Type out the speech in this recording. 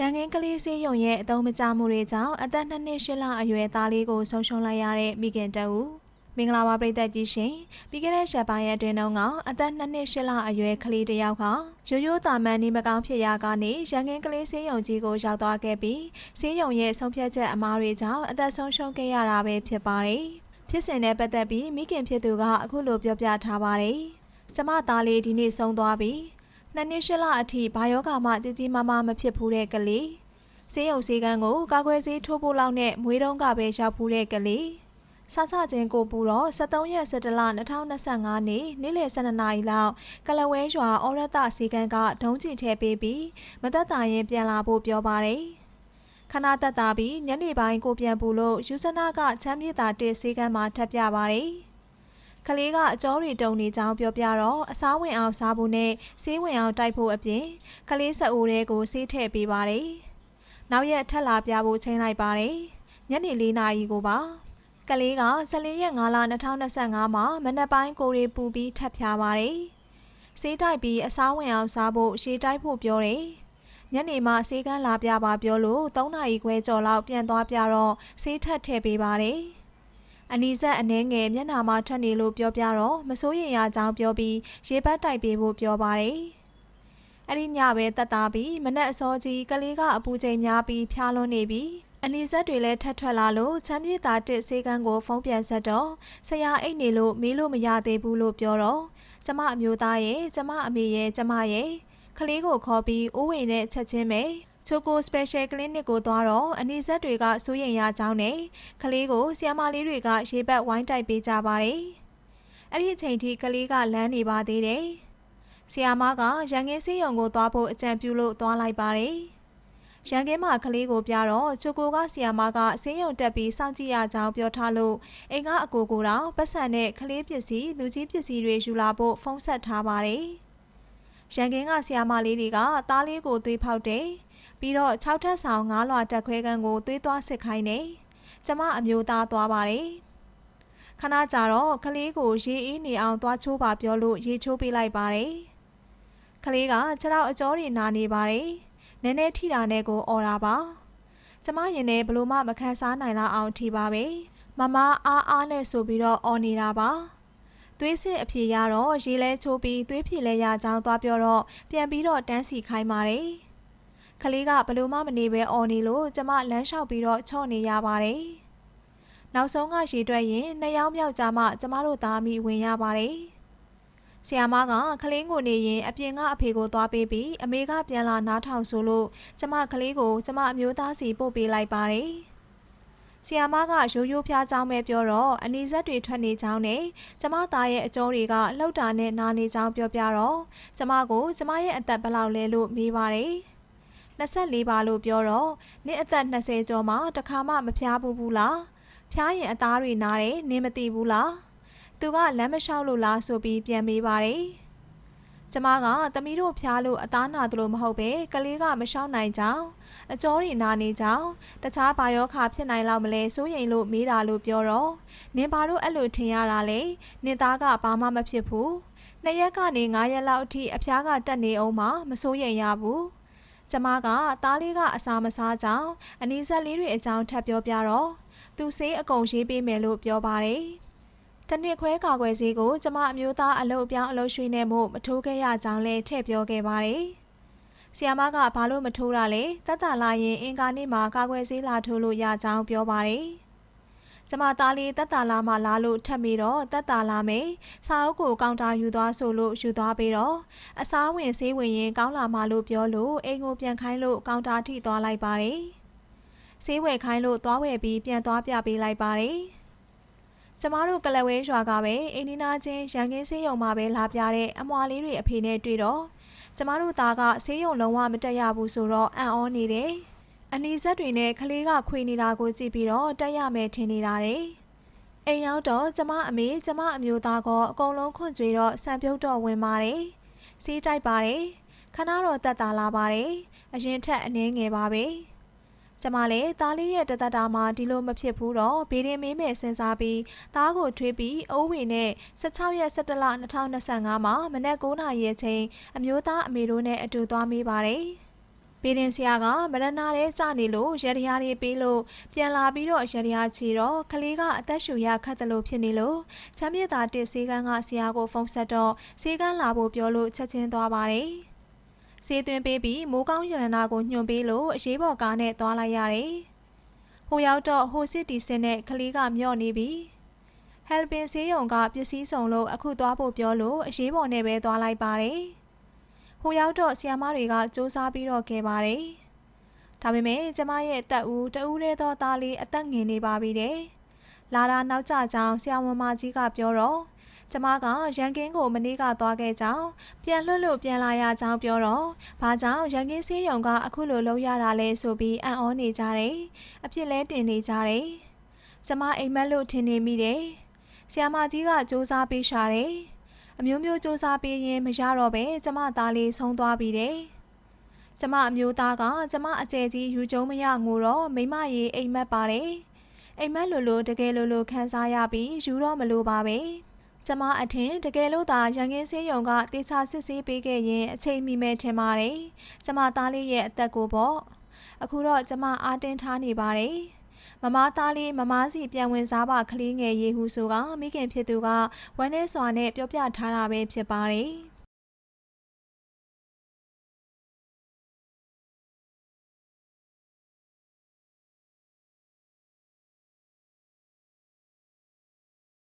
ရန်ကင်းကလေးစေးရုံရဲ့အသုံးမကျမှုတွေကြောင့်အသက်2နှစ်8လအရွယ်သားလေးကိုဆုံးရှုံးလိုက်ရတဲ့မိခင်တဦးမင်္ဂလာပါပရိသတ်ကြီးရှင်ပြီးခဲ့တဲ့ရှက်ပိုင်းရဲ့အတွင်းတုန်းကအသက်2နှစ်8လအရွယ်ကလေးတစ်ယောက်ကရိုးရိုးသာမန်နေမကောင်းဖြစ်ရာကနေရန်ကင်းကလေးစေးရုံကြီးကိုရောက်သွားခဲ့ပြီးစေးရုံရဲ့ဆုံးဖြတ်ချက်အမားတွေကြောင့်အသက်ဆုံးရှုံးခဲ့ရတာပဲဖြစ်ပါတယ်ဖြစ်စဉ်နဲ့ပတ်သက်ပြီးမိခင်ဖြစ်သူကအခုလိုပြောပြထားပါတယ်ကျမသားလေးဒီနေ့ဆုံးသွားပြီ နှစ်နှစ်ရှစ်လအထိဘာယောဂမှကြီးကြီးမားမားမဖြစ်ဘူးတဲ့ကလေးဆေးရုံဆေးကန်းကိုကာကွယ်ဆေးထိုးဖို့လောက်နဲ့မွေးတုံးကပဲရောက်ဘူးတဲ့ကလေးဆဆချင်းကိုပူတော့73ရက်17လ2025နေ့နေ့လယ်12နာရီလောက်ကလဝဲရွာဩရတဆေးကန်းကဒုံးကျည်ထဲပေးပြီးမသက်သာရင်ပြန်လာဖို့ပြောပါတယ်ခဏတက်တာပြီးညနေပိုင်းကိုပြန်ပူလို့ယူဇနာကချမ်းမြေတာတစ်ဆေးကန်းမှာထပ်ပြပါတယ် ကလေးကအကျော်တွေတုံနေကြောင်းပြောပြတော့အစားဝင်အောင်စားဖို့နဲ့ဆေးဝင်အောင်တိုက်ဖို့အပြင်ကလေးဆက်အိုးတွေကိုဆေးထည့်ပေးပါတယ်။နောက်ရက်ထပ်လာပြဖို့ချိန်လိုက်ပါတယ်။ညနေ၄နာရီကိုပါ။ကလေးက14ရက်5လ2025မှာမနက်ပိုင်းကိုရီပူပြီးထပ်ဖြားပါတယ်။ဆေးတိုက်ပြီးအစားဝင်အောင်စားဖို့ရှေးတိုက်ဖို့ပြောတယ်။ညနေမှဆေးကန်းလာပြပါပြောလို့3နာရီခွဲကျော်လောက်ပြန်သွားပြတော့ဆေးထပ်ထည့်ပေးပါတယ်။ အနီးဆက်အနှဲငယ်မျက်နှာမှာထွက်နေလို့ပြောပြတော့မစိုးရင်ရကြောင်းပြောပြီးရေပတ်တိုက်ပေးဖို့ပြောပါတယ်။အဲ့ဒီညပဲတက်တာပြီးမနက်အစောကြီးကလေးကအပူချိန်များပြီးဖျားလွန်းနေပြီးအနီးဆက်တွေလည်းထပ်ထွက်လာလို့ချမ်းမြေတာတစ်ဆေးကန်းကိုဖုံးပြန်ဆက်တော့ဆရာအိတ်နေလို့မေးလို့မရသေးဘူးလို့ပြောတော့ကျမအမျိုးသားရဲ့ကျမအမေရဲ့ကျမရဲ့ကလေးကိုခေါ်ပြီးအိုးဝင်နဲ့ချက်ချင်းပဲ ချိုကို special clinic ကိုသွားတော့အနီးဆက်တွေကစိုးရိမ်ရကြောင်းနဲ့ကလေးကိုဆီယမလေးတွေကရေပတ်ဝိုင်းတိုက်ပေးကြပါတယ်။အဲ့ဒီအချိန်ထိကလေးကလမ်းနေပါသေးတယ်။ဆီယမကရန်ကင်းစီးရုံကိုသွားဖို့အကြံပြုလို့သွားလိုက်ပါတယ်။ရန်ကင်းမှာကလေးကိုပြတော့ချိုကိုကဆီယမကစင်းရုံတက်ပြီးစောင့်ကြည့်ရကြောင်းပြောထားလို့အိမ်ကအကိုကိုတော့ပတ်စံနဲ့ကလေးပစ္စည်းလူကြီးပစ္စည်းတွေယူလာဖို့ဖုန်းဆက်ထားပါတယ်။ရန်ကင်းကဆီယမလေးတွေကသားလေးကိုသွေးဖောက်တယ်။ ပြီးတော့6ထပ်ဆောင်9လွှာတက်ခွဲခန်းကိုသွေးသွားစစ်ခိုင်းနေကျမအမျိုးသားသွားပါတယ်ခဏကြာတော့ကလေးကိုရေအေးနေအောင်သွားချိုးပါပြောလို့ရေချိုးပေးလိုက်ပါတယ်ကလေးကခြေထောက်အကျော်တွေနာနေပါတယ်နည်းနည်းထိတာနဲ့ကိုអော်တာပါကျမရင်နဲ့ဘလို့မှမခံစားနိုင်လောက်အောင်ထိပါပဲမမအားအားနဲ့ဆိုပြီးတော့អော်နေတာပါသွေးစစ်အဖြေရတော့ရေလဲချိုးပြီးသွေးဖြေလဲရကြောင်းသွားပြောတော့ပြန်ပြီးတော့တန်းစီခိုင်းပါတယ် ကလေးကဘလို့မှမနေပဲអော်နေလို့ကျမလမ်းလျှောက်ပြီးတော့ချော့နေရပါတယ်။နောက်ဆုံးကရေတွက်ရင်နှစ်ယောက်မြောက်ကြမှကျမတို့သားမိဝင်ရပါတယ်။ဆီယာမကကလေးကိုနေရင်အပြင်ကအဖေကိုသွားပေးပြီးအမေကပြန်လာနားထောင်ဆိုလို့ကျမကလေးကိုကျမအမျိုးသားစီပို့ပေးလိုက်ပါတယ်။ဆီယာမကရိုးရိုးဖျားကြောင်းပဲပြောတော့အနီးဆက်တွေထွက်နေကြောင်းနဲ့ကျမသားရဲ့အကျော်တွေကလှုပ်တာနဲ့နာနေကြောင်းပြောပြတော့ကျမကိုကျမရဲ့အသက်ဘယ်လောက်လဲလို့မေးပါတယ်။ 24ပါလို့ပြောတော့နင့်အသက်20ကျော်မှတခါမှမဖျားဘူးဘူးလားဖျားရင်အသားတွေနားတယ်နင်းမသိဘူးလားသူကလမ်းမလျှောက်လို့လားဆိုပြီးပြန်မေးပါတယ်ကျမကသမီးတို့ဖျားလို့အသားနာသလိုမဟုတ်ပဲကလေးကမလျှောက်နိုင်ကြောင်းအကျော်တွေနာနေကြောင်းတခြားဘာယောခါဖြစ်နိုင်လောက်မလဲစိုးရိမ်လို့မေးတာလို့ပြောတော့နင်ဘာလို့အဲ့လိုထင်ရတာလဲနင်သားကဘာမှမဖြစ်ဘူးနှစ်ရက်ကနေ9ရက်လောက်အထိအဖျားကတက်နေအောင်မှမစိုးရိမ်ရဘူး ကျမကသားလေးကအစာမစားကြောင်းအနီးဆက်လေးတွေအကြောင်းထပ်ပြောပြတော့သူဆေးအကုန်ရေးပေးမယ်လို့ပြောပါတယ်။တနစ်ခွဲကာကွယ်ဆေးကိုကျမအမျိုးသားအလုပ်ပြောင်းအလုပ်ရွှေ့နေမှုမထိုးခဲ့ရကြောင်းလည်းထည့်ပြောခဲ့ပါတယ်။ဆီယာမကဘာလို့မထိုးတာလဲတက်တာလာရင်အင်္ဂါနေ့မှာကာကွယ်ဆေးလာထိုးလို့ရကြောင်းပြောပါတယ်။ ကျမသားလေးတက်တာလာမှလာလို့ထပ်ပြီးတော့တက်တာလာမယ်စာအုပ်ကိုကောင်တာယူသွားဆိုလို့ယူသွားပြီးတော့အစားဝင်ဆေးဝင်ရင်ကောင်းလာမှလို့ပြောလို့အိမ်ကိုပြန်ခိုင်းလို့ကောင်တာထိသွားလိုက်ပါတယ်ဆေးဝယ်ခိုင်းလို့သွားဝယ်ပြီးပြန်သွားပြပေးလိုက်ပါတယ်ကျမတို့ကလဝဲရွာကပဲအိန္ဒိနာချင်းရန်ကင်းဆေးရုံမှာပဲလာပြတဲ့အမွာလေးတွေအဖေနဲ့တွေ့တော့ကျမတို့သားကဆေးရုံလုံးဝမတက်ရဘူးဆိုတော့အံ့ဩနေတယ် အနီးဆက်တွေနဲ့ကလေးကခွေနေတာကိုကြည့်ပြီးတော့တက်ရမယ်ထင်နေတာတယ်။အိမ်ရောက်တော့ကျမအမေကျမအမျိုးသားကအကုန်လုံးခွန့်ကြွေတော့ဆံပြုတ်တော့ဝင်ပါတယ်။စီးတိုက်ပါတယ်။ခဏတော့တက်တာလာပါတယ်။အရင်ထက်အနည်းငယ်ပါပဲ။ကျမလည်းသားလေးရဲ့တသက်တာမှာဒီလိုမဖြစ်ဘူးတော့ဘေးရင်မေးမယ်စဉ်းစားပြီးသားကိုထွေးပြီးအိုးဝေနဲ့16ရက်17လ2025မှာမနက်9:00နာရီအချိန်အမျိုးသားအမေတို့နဲ့အတူသွားမေးပါတယ်။ ပေတင်ဆရာကမရဏလေးကြနေလို့ရတရားလေးပေးလို့ပြန်လာပြီးတော့ရတရားချီတော့ကလေးကအသက်ရှူရခတ်တယ်လို့ဖြစ်နေလို့ချမ်းမြေသာတစ်စေကန်းကဆရာကိုဖုန်းဆက်တော့စေကန်းလာဖို့ပြောလို့ချက်ချင်းသွားပါတယ်။စေသွင်းပေးပြီးမိုးကောင်းရတနာကိုညွှန်ပေးလို့အရေးပေါ်ကားနဲ့သွားလိုက်ရတယ်။ဟိုရောက်တော့ဟိုစစ်တီစင်နဲ့ကလေးကမျော့နေပြီ။ helping ဆေးရုံကပစ္စည်းဆောင်လို့အခုသွားဖို့ပြောလို့အရေးပေါ်နဲ့ပဲသွားလိုက်ပါတယ်။ ဟိုရောက်တော့ဆီယမတွေကစူးစမ်းပြီးတော့ခဲ့ပါတယ်။ဒါပေမဲ့ကျမရဲ့တက်ဦးတဦးလေးသောသားလေးအသက်ငင်နေပါပြီတဲ့။လာတာနောက်ကျကြောင်းဆရာဝန်မကြီးကပြောတော့ကျမကရန်ကင်းကိုမနေ့ကသွားခဲ့ကြောင်းပြန်လွတ်လို့ပြန်လာရကြောင်းပြောတော့ဘာကြောင့်ရန်ကင်းဆေးရုံကအခုလိုလုပ်ရတာလဲဆိုပြီးအံ့ဩနေကြတယ်။အဖြစ်လဲတင်နေကြတယ်။ကျမအိမ်မက်လို့ထင်နေမိတယ်။ဆရာမကြီးကစူးစမ်းပေးရှာတယ်။ အမျိုးမျိုးစူးစမ်းပေးရင်မရတော့ပဲကျမသားလေးဆုံးသွားပြီတဲ့ကျမအမျိုးသားကကျမအကျယ်ကြီးယူကျုံမရငိုတော့မိမရေအိမ်မက်ပါတယ်အိမ်မက်လိုလိုတကယ်လိုလိုခံစားရပြီးယူတော့မလိုပါပဲကျမအထင်တကယ်လို့သာရန်ကင်းဆေးရုံကတေချာစစ်ဆေးပေးခဲ့ရင်အချိန်မီမဲ့ထင်ပါတယ်ကျမသားလေးရဲ့အသက်ကိုပေါ့အခုတော့ကျမအားတင်းထားနေပါတယ် မမသားလေးမမစီပြန်ဝင်စားပါကလေးငယ်ရေဟုဆိုကမိခင်ဖြစ်သူကဝမ်းနဲ့စွာနဲ့ပြောပြထားတာပဲဖြစ်ပါတယ်